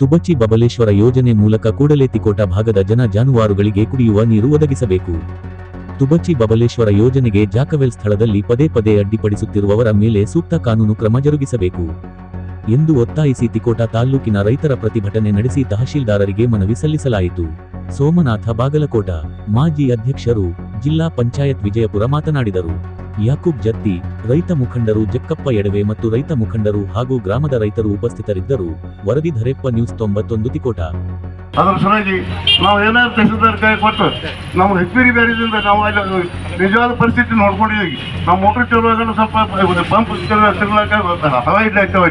ತುಬಚಿ ಬಬಲೇಶ್ವರ ಯೋಜನೆ ಮೂಲಕ ಕೂಡಲೇ ತಿಕೋಟ ಭಾಗದ ಜನ ಜಾನುವಾರುಗಳಿಗೆ ಕುಡಿಯುವ ನೀರು ಒದಗಿಸಬೇಕು. ತುಬಚಿ ಬಬಲೇಶ್ವರ ಯೋಜನೆಗೆ ಜಾಕವೆಲ್ ಸ್ಥಳದಲ್ಲಿ ಪದೇ ಪದೇ ಅಡ್ಡಿಪಡಿಸುತ್ತಿರುವವರ ಮೇಲೆ ಸೂಕ್ತ ಕಾನೂನು ಕ್ರಮ ಜರುಗಿಸಬೇಕು. ಎಂದು ಒತ್ತಾಯಿಸಿ ತಿಕೋಟ ತಾಲ್ಲೂಕಿನ ರೈತರ ಪ್ರತಿಭಟನೆ ನಡೆಸಿ ತಹಶೀಲ್ದಾರರಿಗೆ ಮನವಿ ಸಲ್ಲಿಸಲಾಯಿತು. ಸೋಮನಾಥ ಬಾಗಲಕೋಟ ಮಾಜಿ ಅಧ್ಯಕ್ಷರು ಜಿಲ್ಲಾ ಪಂಚಾಯತ್ ವಿಜಯಪುರ ಮಾತನಾಡಿದರು. ಯಾಕೂಬ್ ಜತ್ತಿ, ರೈತ ಮುಖಂಡರು ಜಕ್ಕಪ್ಪ ಎಡವೆ ಮತ್ತು ರೈತ ಮುಖಂಡರು ಹಾಗೂ ಗ್ರಾಮದ ರೈತರು ಉಪಸ್ಥಿತರಿದ್ದರು. ವರದಿ ಧರೆಪ್ಪ ನ್ಯೂಸ್ ತೊಂಬತ್ತೊಂದು ತಿಕೋಟ. ಅದರ ಸಲುವಾಗಿ ನಾವು ಏನಾದ್ರು ತಹಸೀಲ್ದಾರ್ ಕೈ ಕೊಟ್ಟು ನಮ್ಮ ಹೆಚ್ಚುವರಿ ಬೇರೆದಿಂದ ನಾವು ಅಲ್ಲಿ ನಿಜವಾದ ಪರಿಸ್ಥಿತಿ ನೋಡ್ಕೊಂಡಿದ್ದೀವಿ. ನಮ್ಮ ಮೋಟರ್ ಚಲುವಾಗ ಸ್ವಲ್ಪ ಪಂಪ್ ತಿರುಗಾಕ ಹವಾ ಇಲ್ಲ ಆಗ್ತಾವ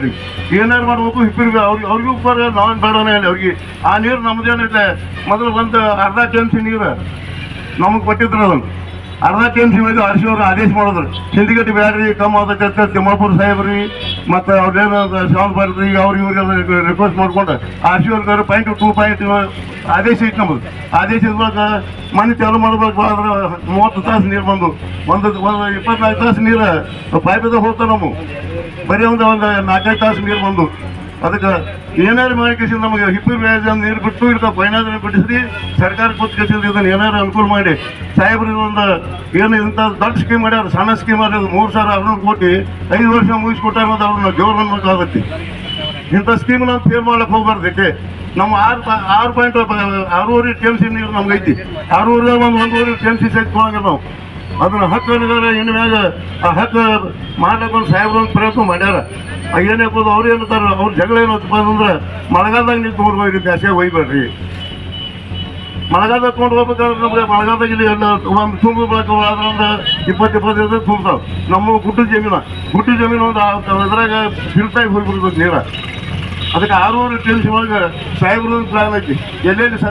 ಏನಾರು ಮಾಡ್ಬೇಕು ಹಿಪ್ಪಿರಿ ಅವ್ರಿಗೆ ಅವ್ರಿಗೂ ಬರ ನಾವೇನು ಬೇಡವೇ ಅಲ್ಲಿ ಅವ್ರಿಗೆ ಆ ನೀರು ನಮ್ದೇನೈತೆ ಮೊದಲು ಒಂದು ಅರ್ಧ ಸಿ ನೀರು ನಮಗೆ ಕೊಟ್ಟಿದ್ರು ಅದನ್ನು ಅರ್ಧ ಮೇಲೆ ಆರ್ ಸಿ ಅವರು ಆದೇಶ ಮಾಡಿದ್ರು. ಸಿಂಡಿಕೇಟ್ ಬ್ಯಾಡ್ರಿ ಕಮ್ ಆದಕ್ಕೆ ಅಂತ ತಿಮ್ಮಾಪುರ ಸಾಹೇಬ್ರಿ, ಮತ್ತು ಅವ್ರೇನು ಶಾಲ್ ಬರ್ರಿ ಅವ್ರು ಇವ್ರಿಗೆ ರಿಕ್ವೆಸ್ಟ್ ಮಾಡ್ಕೊಂಡು ಅವ್ರಿಗೆ ಪಾಯಿಂಟ್ ಟೂ ಪಾಯಿಂಟ್ ಆದೇಶ ಇತ್ತು ನಮ್ಮದು ಆದೇಶದ ಮೂಲಕ ಮನೆ ಚಾಲು ಮಾಡ್ಬೇಕು ಆದ್ರೆ ಮೂವತ್ತು ತಾಸು ನೀರು ಬಂದು. ಒಂದು ಒಂದು ಇಪ್ಪತ್ನಾಲ್ಕು ತಾಸು ನೀರು ಪೈಪದ ಹೋಗ್ತಾವೆ ನಮ್ಮ. ಬರೀ ಒಂದು ಒಂದು ನಾಲ್ಕೈದು ತಾಸು ನೀರು ಬಂದು. ಅದಕ್ಕೆ ಏನಾರು ಮಾಡಿ ನಮಗೆ ಹಿಪ್ಪು ವ್ಯಾಜ ನೀರು ಬಿಟ್ಟು ಇರ್ತಾವ ಪೈನಾದ್ರೆ ಬಿಡಿಸಿ ಸರ್ಕಾರ ಕೂತ್ಕೇಸಿ ಇದನ್ನ ಏನಾರು ಅನುಕೂಲ ಮಾಡಿ. ಸಾಹೇಬ್ರು ಒಂದು ಏನು ಇಂಥ ದೊಡ್ಡ ಸ್ಕೀಮ್ ಮಾಡ್ಯಾರ, ಸಣ್ಣ ಸ್ಕೀಮ್ ಮಾಡ್ಯಾರ ಮೂರು ಸಾವಿರ ಆರುನೂರು ಕೋಟಿ, ಐದು ವರ್ಷ ಮುಗಿಸ್ಕೊಟ್ಟಾರ ಅನ್ನೋದು ಅವ್ರನ್ನ ಜೋರು ಅನ್ಬೇಕಾಗತ್ತೆ ಇಂಥ ಸ್ಕೀಮ್ ನಾವು ಫೇಲ್ ಮಾಡ್ಲಿಕ್ಕೆ ಹೋಗ್ಬಾರ್ದಕ್ಕೆ ನಮ್ಮ ಆರು ಆರು ಪಾಯಿಂಟ್ ಆರೂವರೆ ಟಿ ಎಂ ಸಿ ನೀರು ನಮ್ಗೆ ಐತಿ ಆರೂವರೆ ಒಂದು ಒಂದೂವರೆ ಟಿ ಎಂ ಸಿ ಸೈತ್ ಕೊಡಂಗಿಲ್ಲ ನಾವು. ಅದನ್ನ ಹಕ್ಕು ಇನ್ನು ಮ್ಯಾಗ ಆ ಹಕ್ಕು ಮಾಡ್ಲಿಕ್ಕೆ ಸಾಹೇಬ್ರು ಒಂದು ಪ್ರಯತ್ನ ಮಾಡ್ಯಾರ. ಏನೇ ಹಾಕೋದು ಅವ್ರು ಏನಂತಾರ, ಅವ್ರ ಜಗಳ ಏನಪ್ಪ ಅಂದ್ರೆ ಮಳೆಗಾಲದಾಗ ನೀವು ತೊಗೊಂಡು ಹೋಗಿ ಜಾಸ್ತಿ ಒಯ್ಬೇಡ್ರಿ. ಮಳೆಗಾಲದಾಗ ತೊಗೊಂಡು ಹೋಗ್ಬೇಕಾದ್ರೆ ನಮ್ಗೆ ಮಳೆಗಾಲದಾಗ ಇಲ್ಲಿ ಎಲ್ಲ ಒಂದು ತುಂಬ ಬೆಳಕು ಅದ್ರಂದ್ರೆ ಇಪ್ಪತ್ತು ಇಪ್ಪತ್ತೈದು ತುಂಬ್ತಾವ. ನಮ್ಮ ಗುಡ್ಡು ಜಮೀನ, ಗುಡ್ಡು ಜಮೀನು ಒಂದು ಅದ್ರಾಗ ಫಿಲ್ಟಾಗಿ ಹೋಗ್ಬಿಡ್ತದೆ ನೀರ. ಅದಕ್ಕೆ ಆರೂರು ಟೆನ್ಸ್ ಒಳಗೆ ಸಾಹೇಬ್ರ ಪ್ಲಾನ್ ಐತಿ. ಎಲ್ಲೆಲ್ಲಿ